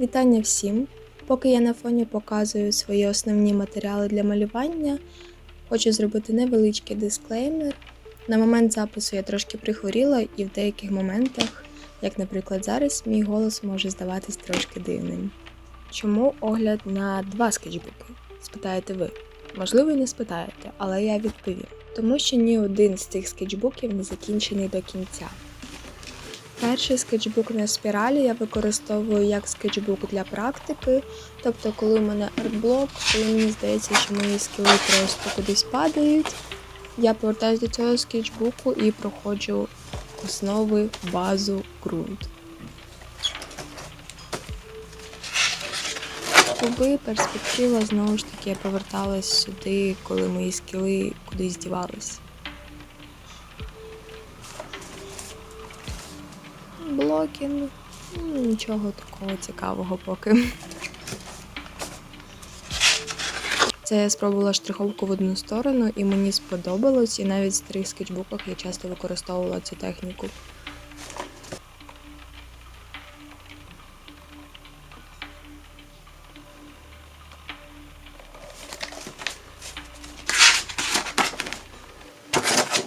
Вітання всім! Поки я на фоні показую свої основні матеріали для малювання, хочу зробити невеличкий дисклеймер. На момент запису я трошки прихворіла, і в деяких моментах, як, наприклад, зараз, мій голос може здаватись трошки дивним. Чому огляд на два скетчбуки? Спитаєте ви. Можливо, і не спитаєте, але я відповім. Тому що ні один з цих скетчбуків не закінчений до кінця. Перший скетчбук на спіралі я використовую як скетчбук для практики. Тобто, коли у мене артблок, коли мені здається, що мої скіли просто кудись падають, я повертаюся до цього скетчбуку і проходжу основи, базу, ґрунт. Якби перспектива знову ж таки я поверталась сюди, коли мої скіли кудись дівались. Блоки. ну, Нічого такого цікавого поки. Це я спробувала штриховку в одну сторону і мені сподобалось, і навіть в старих скетчбуках я часто використовувала цю техніку.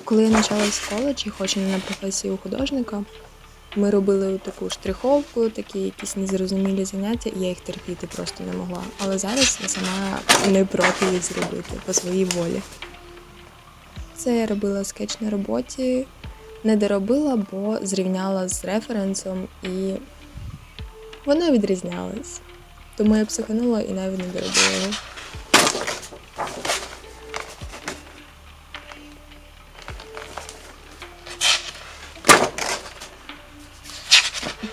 Коли я навчалась в коледжі, хоч і не на професію художника, ми робили таку штриховку, такі якісь незрозумілі заняття, і я їх терпіти просто не могла. Але зараз я сама не проти їх зробити по своїй волі. Це я робила скетч на роботі, не доробила, бо зрівняла з референсом і воно відрізнялось. Тому я психанула і навіть не доробила його.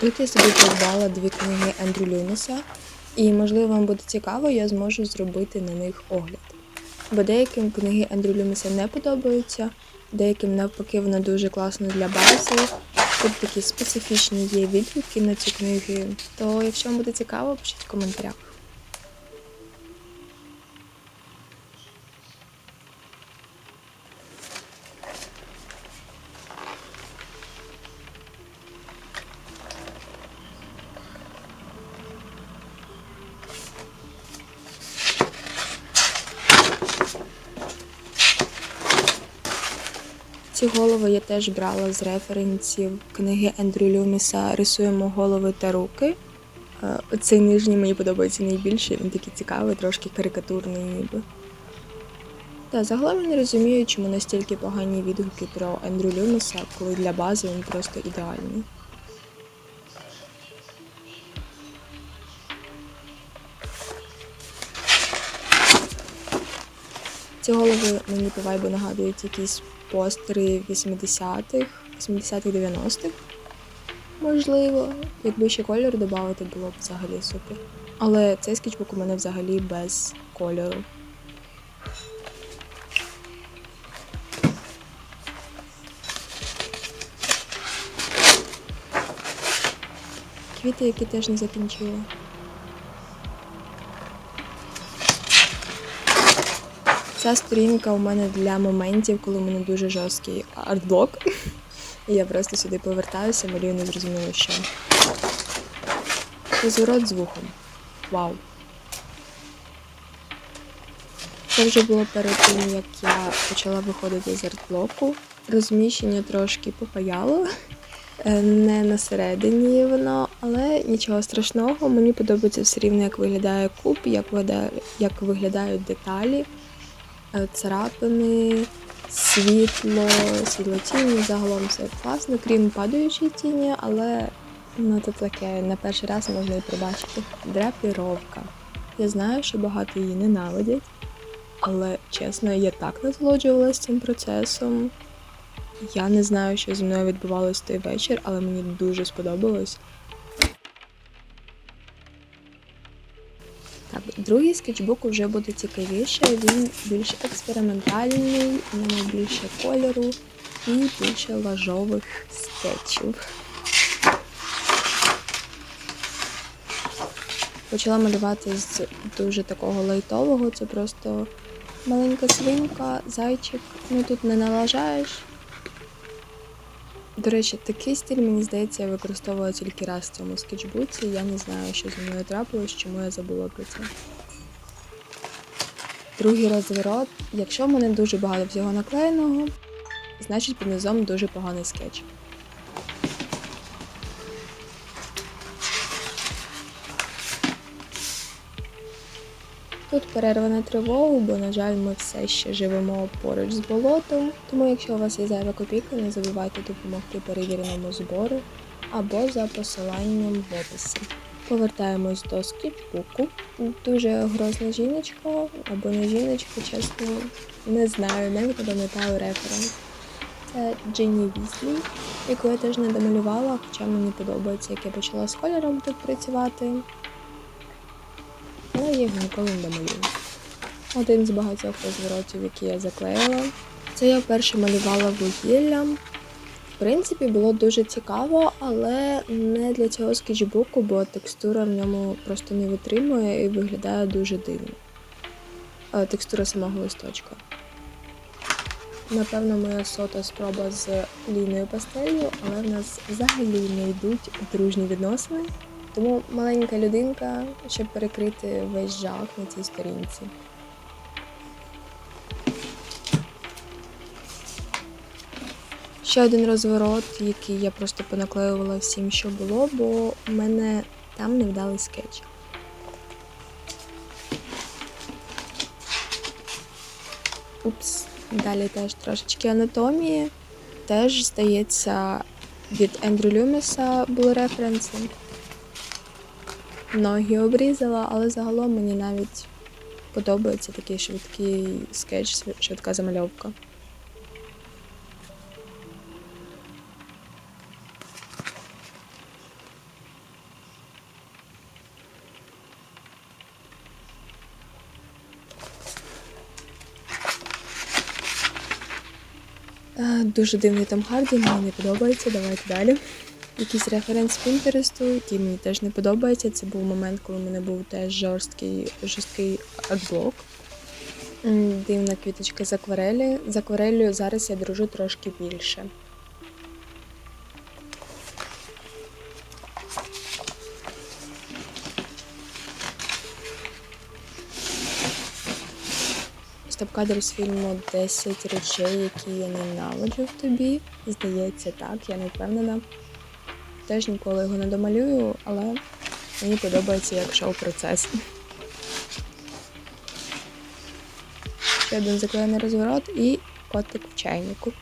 Тут я собі придбала дві книги Ендрю Люміса, і, можливо, вам буде цікаво, я зможу зробити на них огляд. Бо деяким книги Ендрю Люміса не подобаються, деяким навпаки вона дуже класна для бази. Тут такі специфічні є відгуки на ці книги. То, якщо вам буде цікаво, пишіть в коментарях. Ці голови я теж брала з референсів книги Ендрю Люміса Рисуємо голови та руки. Е, Оцей нижній мені подобається найбільше, він такий цікавий, трошки карикатурний ніби. Та загалом я не розумію, чому настільки погані відгуки про Ендрю Люміса, коли для бази він просто ідеальний. Ці голови мені по вайбу нагадують якісь постери 80-х, 80-х, 90-х. Можливо, якби ще кольор додати, було б взагалі супер. Але цей скетчбук у мене взагалі без кольору. Квіти, які теж не закінчила. Ця сторінка у мене для моментів, коли у мене дуже жорсткий артблок. І я просто сюди повертаюся, малюю не зрозуміло що. Розворот з вухом. Вау. Це вже було перед тим, як я почала виходити з артблоку. Розміщення трошки попаяло. Е, Не на середині воно, але нічого страшного. Мені подобається все рівно, як виглядає куб, як виглядають деталі. Е, царапини, світло, світлотіні, загалом все класно, крім падаючої тіні, але ну це таке на перший раз можна і пробачити. Драпіровка. Я знаю, що багато її ненавидять, але чесно, я так насолоджувалася цим процесом. Я не знаю, що зі мною відбувалось той вечір, але мені дуже сподобалось. Так, другий скетчбук вже буде цікавіше, він більш експериментальний, в ньому більше кольору і більше лажових скетчів. Почала малювати з дуже такого лайтового, це просто маленька свинка, зайчик. Ну тут не налажаєш. До речі, такий стиль, мені здається, я використовувала тільки раз в цьому скетчбуці. Я не знаю, що зі мною трапилось, чому я забула про це. Другий розворот. Якщо в мене дуже багато всього наклеєного, значить під низом дуже поганий скетч. Тут перерва на тривогу, бо, на жаль, ми все ще живемо поруч з болотом. Тому, якщо у вас є зайва копійка, не забувайте допомогти перевіреному збору або за посиланням в описі. Повертаємось до скетчбуку. Дуже грозна жіночка, або не жіночка, чесно, не знаю, не пам'ятаю референс. Це Джинні Візлі, яку я теж не домалювала, хоча мені подобається, як я почала з кольором тут працювати. Я його ніколи не домалюю. Один з багатьох розворотів, які я заклеїла. Це я вперше малювала вугіллям. В принципі, було дуже цікаво, але не для цього скетчбуку, бо текстура в ньому просто не витримує і виглядає дуже дивно. Е, Текстура самого листочка. Напевно, моя сота спроба з ліною пастелью, але в нас взагалі не йдуть дружні відносини. Тому маленька людинка, щоб перекрити весь жах на цій сторінці. Ще один розворот, який я просто понаклеювала всім, що було, бо у мене там невдалий скетч. Упс, далі теж трошечки анатомії. Теж, здається, від Ендрю Люміса були референси. Ноги обрізала, але загалом мені навіть подобається такий швидкий скетч, швидка замальовка. Е, Дуже дивний Том Харді, мені не подобається. Давайте далі. Якийсь референс Пінтересту, який мені теж не подобається. Це був момент, коли в мене був теж жорсткий, жорсткий адблок. Дивна квіточка з акварелі. З акварелью зараз я дружу трошки більше. Стоп-кадр з фільму 10 речей, які я ненавиджу в тобі. Здається, так, я не впевнена. Теж ніколи його не домалюю, але мені подобається як шоу-процес. Ще один заклеєний розворот і котик в чайнику.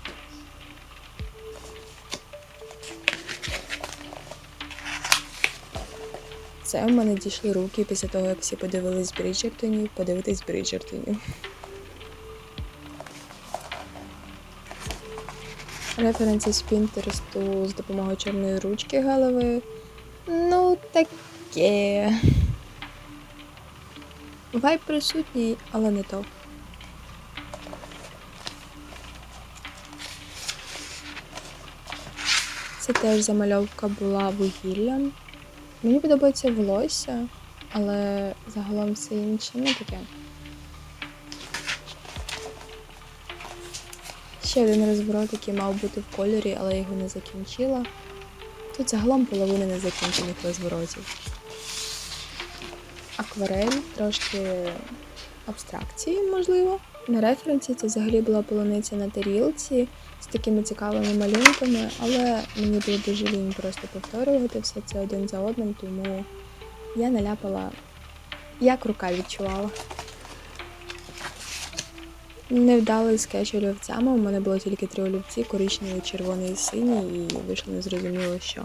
Це в мене дійшли руки після того, як всі подивились Бріджертонів, подивитись Бріджертонів. Референси з Пінтересту з допомогою чорної ручки галевої. Ну, таке. Вайб присутній, але не то. Це теж замальовка була вугіллям. Мені подобається волосся, але загалом все інше не таке. Ще один розворот, який мав бути в кольорі, але його не закінчила. Тут загалом половина незакінчених розворотів. Акварель, трошки абстракції, можливо. На референсі це взагалі була полуниця на тарілці з такими цікавими малюнками, але мені було дуже лінь просто повторювати все це один за одним, тому я наляпала, як рука відчувала. Невдалий скетч олівцями. У мене було тільки три олівці: коричневий, червоний і синій, і вийшло незрозуміло що.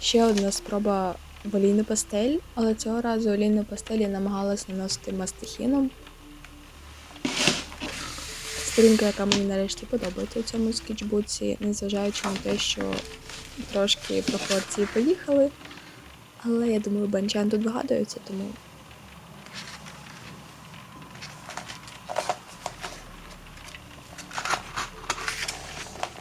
Ще одна спроба в олійну пастель, але цього разу олійну пастель я намагалась наносити мастихіном. Сторінка, яка мені нарешті подобається у цьому скетчбуці, незважаючи на те, що трошки пропорції поїхали. Але я думаю, банчан тут вгадується, тому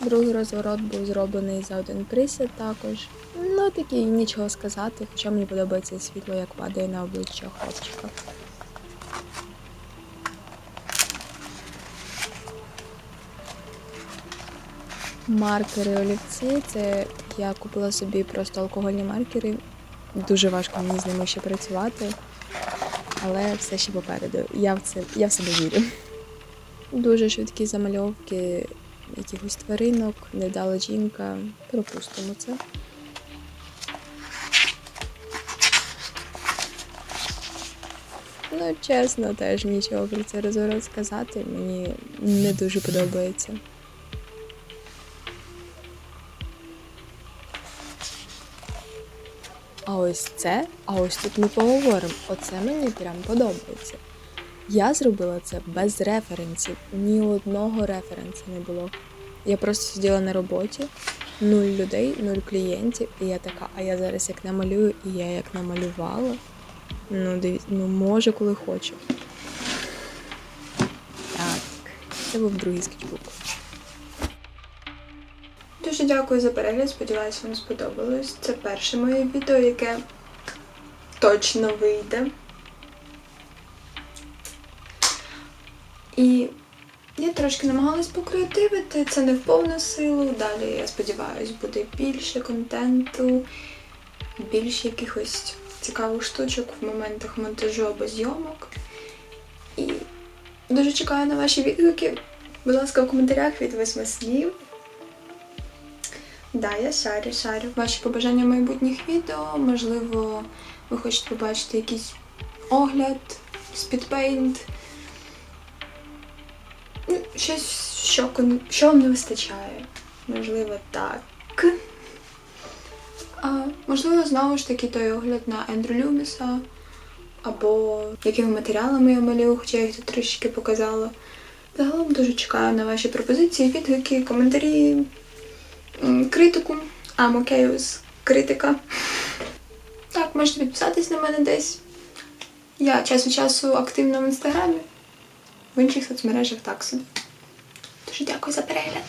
Другий розворот був зроблений за один присід також. Ну такий нічого сказати, хоча мені подобається світло, як падає на обличчя хлопчика. Маркери олівці це я купила собі просто алкогольні маркери. Дуже важко мені з ними ще працювати, але все ще попереду. Я в це я в себе вірю. Дуже швидкі замальовки якихось тваринок, невдала жінка. Пропустимо це. Ну, чесно, теж нічого про це розворот сказати. Мені не дуже подобається. А ось це, а ось тут ми поговоримо. Оце мені прям подобається. Я зробила це без референсів. Ні одного референсу не було. Я просто сиділа на роботі, нуль людей, нуль клієнтів, і я така, а я зараз як намалюю, і я як намалювала. Ну, дивіться, ну може, коли хочу. Так, це був другий скетчбук. Дуже дякую за перегляд. Сподіваюся, вам сподобалось. Це перше моє відео, яке точно вийде. І я трошки намагалась покреативити, це не в повну силу. Далі, я сподіваюся, буде більше контенту, більше якихось цікавих штучок в моментах монтажу або зйомок. І дуже чекаю на ваші відгуки. Будь ласка, в коментарях від восьми слів. Да, я шарю, шарю. Ваші побажання майбутніх відео. Можливо, ви хочете побачити якийсь огляд, спідпейнт. Ну, щось, що, що вам не вистачає. Можливо, так. А, можливо, знову ж таки той огляд на Ендрю Люміса. Або якими матеріалами я малюю, хоча я їх тут трішки показала. Загалом дуже чекаю на ваші пропозиції, відгуки, коментарі, критику. Okay with критика. Так, можете підписатись на мене десь. Я час від часу активна в інстаграмі, в інших соцмережах так собі. Дуже дякую за перегляд.